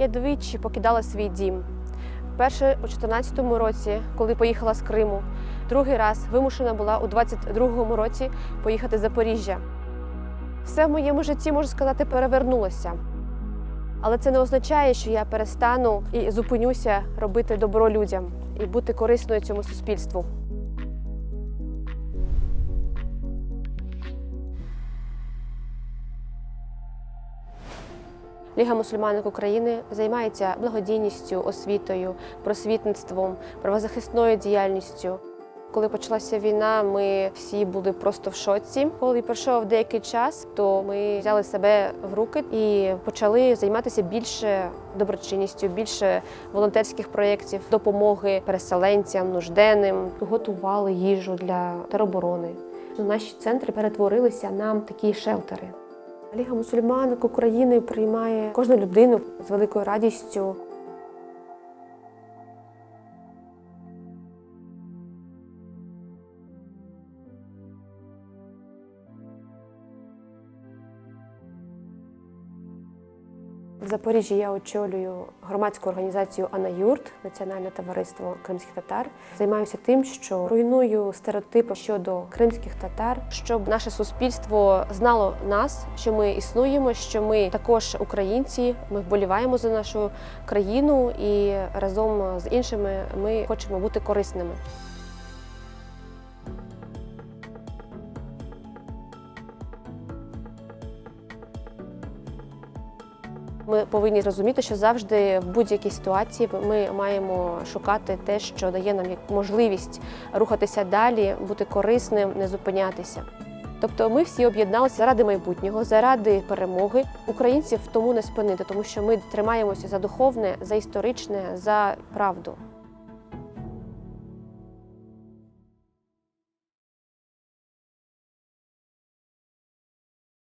Я двічі покидала свій дім. Перше у 14-му році, коли поїхала з Криму. Другий раз вимушена була у 22-му році поїхати з Запоріжжя. Все в моєму житті, можу сказати, перевернулося. Але це не означає, що я перестану і зупинюся робити добро людям і бути корисною цьому суспільству. Ліга мусульманок України займається благодійністю, освітою, просвітництвом, правозахисною діяльністю. Коли почалася війна, ми всі були просто в шоці. Коли пройшов деякий час, то ми взяли себе в руки і почали займатися більше доброчинністю, більше волонтерських проєктів, допомоги переселенцям, нужденним. Готували їжу для тероборони. Наші центри перетворилися на такі шелтери. Ліга мусульманок України приймає кожну людину з великою радістю. В Запоріжжі я очолюю громадську організацію Анаюрт, Національне товариство кримських татар. Займаюся тим, що руйную стереотипи щодо кримських татар, щоб наше суспільство знало нас, що ми існуємо, що ми також українці. Ми вболіваємо за нашу країну і разом з іншими ми хочемо бути корисними. Ми повинні розуміти, що завжди в будь-якій ситуації ми маємо шукати те, що дає нам можливість рухатися далі, бути корисним, не зупинятися. Тобто ми всі об'єдналися заради майбутнього, заради перемоги. Українців тому не спинити, тому що ми тримаємося за духовне, за історичне, за правду.